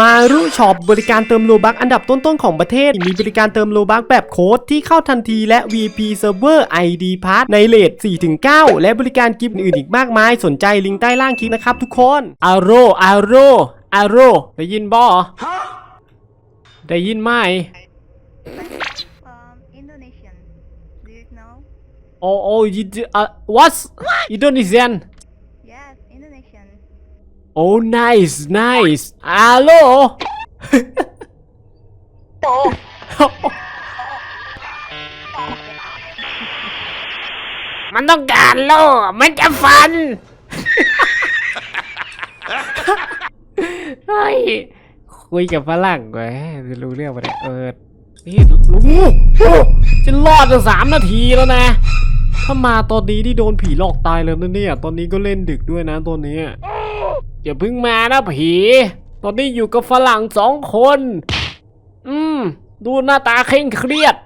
มารุช็อปบริการเติมโลบักอันดับต้นๆของประเทศ มีบริการเติมโลบักแบบโค้ดที่เข้าทันทีและ VP Server ID Pass ในเลท4-9 และบริการกิฟต์อื่นๆอีกมากมาย สนใจลิงก์ใต้ล่างคลิปนะครับทุกคนอารโรอารโรอารโรได้ยินบ่ได้ยินไหม um, Indonesian. Do you know? โอ้โอ้ยอะ what Indonesian Yes, Indonesian. โอ้ nice nice อาโลมันต้องการโล่มันจะฟัน เฮ้ย คุยกับฝรั่งไว้จะรู้เรื่องปะเนี่ยเออ นี่ลุงจะรอดจะสามนาทีแล้วนะ ถ้ามาตอนนี้ที่โดนผีหลอกตายแล้วนะเนี่ย ตอนนี้ก็เล่นดึกด้วยนะตอนนี้ อย่าเพิ่งมานะผี ตอนนี้อยู่กับฝรั่งสองคน อืม ดูหน้าตาเคร่งเครียด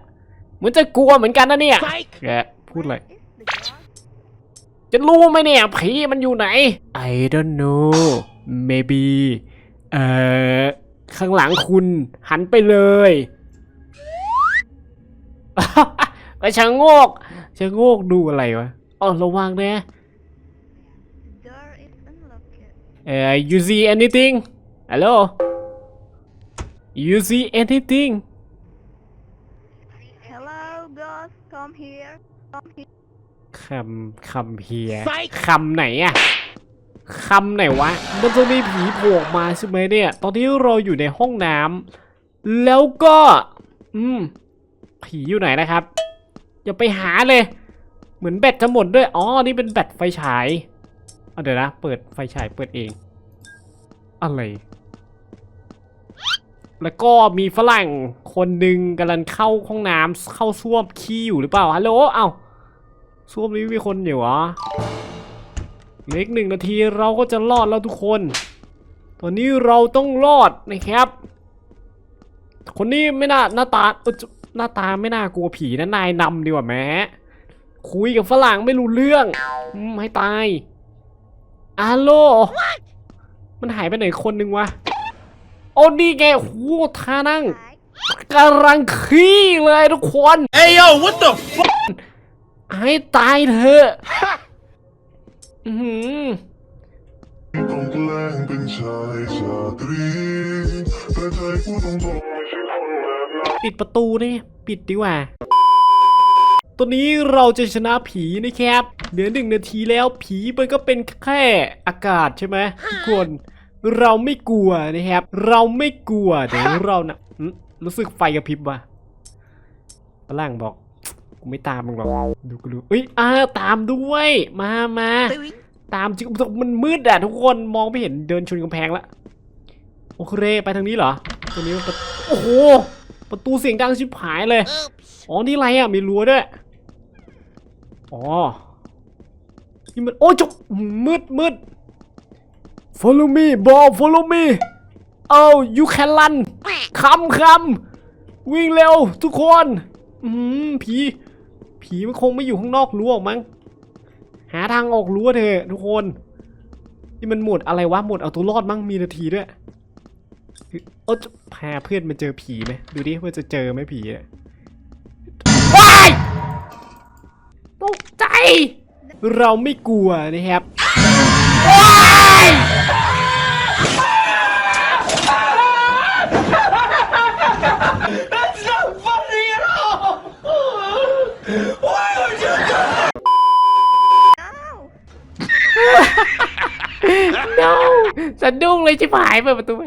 เหมือนจะกลัวเหมือนกันนะเนี่ย แกพูดอะไร Is the girl? จะรู้ไหมเนี่ย ผีมันอยู่ไหน I don't know maybe เอ่อ ข้างหลังคุณหันไปเลยไปชะโงกชะโงกดูอะไรวะอ๋อระวังนะ unlocked. เอ่อ you see anything hello you see anything Hello, ghost. Come here. Come here. คำคำเพียคำไหนอะคำไหนวะ มันจะมีผีโผล่ออกมาใช่ไหมเนี่ย ตอนนี้เราอยู่ในห้องน้ำแล้วก็ อืม ผีอยู่ไหนนะครับ อย่าไปหาเลย เหมือนแบตจะหมดด้วย อ๋อ นี่เป็นแบตไฟฉาย เอาเดี๋ยวนะ เปิดไฟฉายเปิดเอง อะไร แล้วก็มีฝรั่งคนหนึ่งกำลังเข้าห้องน้ำเข้าส้วมขี้อยู่หรือเปล่าฮัลโหลเอ้าส้วมนี้มีคนอยู่เหรอเหลืออีกหนึ่งนาทีเราก็จะรอดแล้วทุกคน ตอนนี้เราต้องรอดนะครับ คนนี้ไม่น่าหน้าตาหน้าตาไม่น่ากลัวผีนะนายนำดีกว่าแม้คุยกับฝรั่งไม่รู้เรื่องอืมให้ตาย อาโลมันหายไปไหนคนหนึ่งวะ โอ้นี่ไงโอ้โหท่านั่ง Hi. กำลังขี้เลยทุกคน Hey yo, what the fuck? ให้ตายเถอะอื้อหือต้องแกล้งเป็นชายชาตรีแต่ใจกูต้องทนไม่ใช่คนแบบนั้นปิดประตูนี่ ปิดดีกว่า ตัวนี้เราจะชนะผีนะครับ เหลือหนึ่งนาทีแล้วผีมันก็เป็นแค่อากาศใช่ไหมทุกคน เราไม่กลัวนะครับ เราไม่กลัวเดี๋ยวเรานะหึรู้สึกไฟกระพริบว่ะฝรั่งบอกกูไม่ตามมึงหรอกดูกูดูเอ้ยอ่าตามด้วยมามาตามจริงมันมืดอะทุกคนมองไม่เห็นเดินชนกำแพงละโอเคไปทางนี้เหรอตรงนี้มันประโอ้โหประตูเสียงดังชิบหายเลย อ๋อ นี่อะไรอะมีรั้วด้วย อ๋อนี่มันโอ้จบมืดมืด follow me บอก follow me เอา you can run คำคำวิ่งเร็วทุกคนอืมผี ผีมันคงไม่อยู่ข้างนอกรั้วมั้ง หาทางออกรั้วเถอะทุกคน นี่มันหมดอะไรวะหมดเอาตัวรอดมั้งมีนาทีด้วยโอ้จะพาเพื่อนมาเจอผีไหมดูดิว่าจะเจอไหมผีอะ เราไม่กลัวนะครับว้าย That's not funny at all! Why would you do No. no สะดุ้งเลยชิบหายเปิดประตูไป